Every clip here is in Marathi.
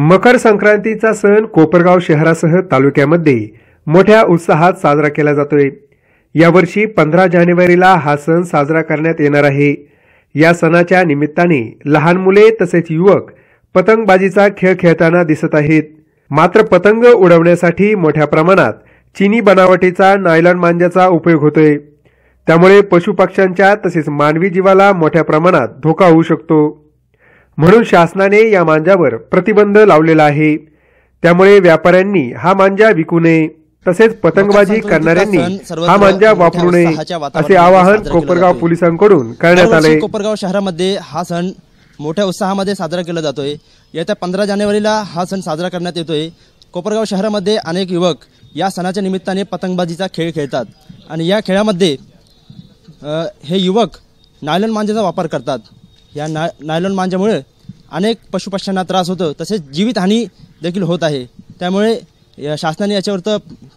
मकर संक्रांतीचा सण कोपरगाव शहरासह तालुक्यामध्ये मोठ्या उत्साहात साजरा केला जातोय. यावर्षी पंधरा जानेवारीला हा सण साजरा करण्यात येणार आहे. या सणाच्या निमित्ताने लहान मुले तसेच युवक पतंगबाजीचा खेळ खेळताना दिसत आहेत. मात्र पतंग उडवण्यासाठी मोठ्या प्रमाणात चिनी बनावटीचा नायलॉन मांजाचा उपयोग होतोय. त्यामुळे पशुपक्ष्यांच्या तसेच मानवी जीवाला मोठ्या प्रमाणात धोका होऊ शकतो. म्हणून शासनाने या मांजावर प्रतिबंध लावलेला आहे. त्यामुळे व्यापाऱ्यांनी हा मांजा विकू नये. तसेच पतंगबाजी करणाऱ्यांनी हा मांजा वापरू नये असे आवाहन कोपरगाव. पोलिसांकडून करण्यात आले कोपरगाव शहरामध्ये हा सण मोठ्या उत्साहामध्ये साजरा केला जातोय. येत्या पंधरा जानेवारीला हा सण साजरा करण्यात येतोय. कोपरगाव शहरामध्ये अनेक युवक या सणाच्या निमित्ताने पतंगबाजीचा खेळ खेळतात आणि या खेळामध्ये हे युवक नायलॉन मांजाचा वापर करतात. या ना नायलॉन मांजामुळे अनेक पशुपक्ष्यांना त्रास होतो. तसेच जीवितहानी देखील होत आहे. त्यामुळे या शासनाने याच्यावर तर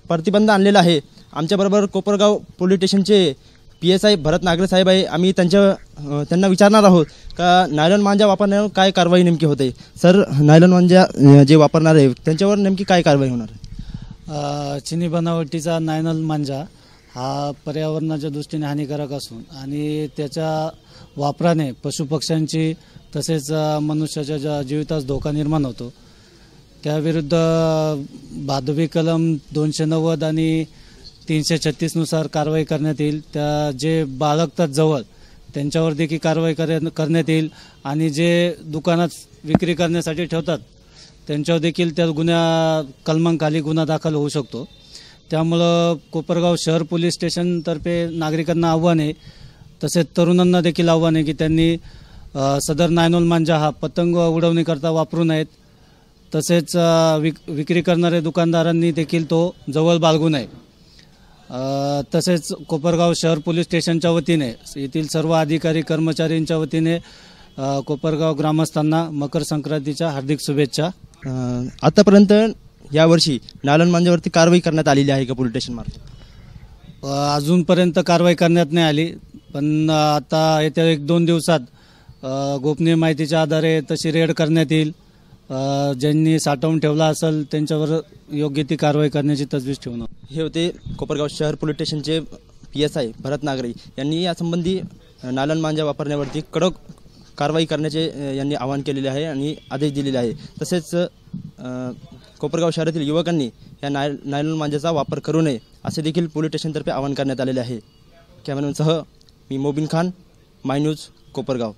प्रतिबंध आणलेला आहे. आमच्याबरोबर कोपरगाव पोलीस स्टेशनचे P S I Bharat Nagare साहेब आहे. आम्ही त्यांच्या त्यांना विचारणार आहोत का नायलॉन मांजा वापरण्यावर काय कारवाई नेमकी होते? सर नायलॉन मांजा जे वापरणार आहे त्यांच्यावर नेमकी काय कारवाई होणार आहे? चिनी बनावटीचा नायलॉन मांजा हा पर्यावरणाच्या दृष्टीने हानिकारक असून आणि त्याच्या वापराने पशुपक्ष्यांची तसेच मनुष्याच्या ज्या जीवितास धोका निर्माण होतो. त्याविरुद्ध भादवी कलम दोनशे नव्वद आणि तीनशे छत्तीसनुसार कारवाई करण्यात येईल. त्या जे बाळगतात जवळ त्यांच्यावर देखील कारवाई कर- करण्यात येईल आणि जे दुकानात विक्री करण्यासाठी ठेवतात त्यांच्यावर देखील त्या गुन्ह्या कलमांखाली गुन्हा दाखल होऊ शकतो. त्यामुळं कोपरगाव शहर पोलीस स्टेशनतर्फे नागरिकांना आव्हान आहे. तसेच तरुणांना देखील आव्हान आहे की त्यांनी सदर नायनोल मांजा हा पतंग उडवणीकरता वापरू नयेत तसेच विक विक्री करणाऱ्या दुकानदारांनी देखील तो जवळ बाळगू नये तसेच कोपरगाव शहर पोलीस स्टेशनच्या वतीने येथील सर्व अधिकारी कर्मचाऱ्यांच्या वतीने कोपरगाव ग्रामस्थांना मकर संक्रांतीच्या हार्दिक शुभेच्छा. आतापर्यंत यावर्षी नायलॉन मांजावरती कारवाई करण्यात आलेली आहे का पोलीस स्टेशन मार्फत? अजूनपर्यंत कारवाई करण्यात नाही आली. पण आता येत्या एक दोन दिवसात गोपनीय माहितीच्या आधारे तशी रेड करण्यात येईल. ज्यांनी साठवून ठेवला असेल त्यांच्यावर योग्य ती कारवाई करण्याची तजवीज ठेवणार. हे होते कोपरगाव शहर पोलीस स्टेशनचे P S I Bharat Nagre यांनी यासंबंधी नालन मांजा वापरण्यावरती कडक कारवाई करण्याचे यांनी आवाहन केलेले आहे आणि आदेश दिलेले आहे. तसेच कोपरगाव शहरातील युवकांनी या नाय नायलॉन मांजाचा वापर करू नये असे देखील पोलीस स्टेशनतर्फे आवाहन करण्यात आलेले आहे. कॅमेरामॅनसह मी मोबिन खान माय न्यूज कोपरगाव.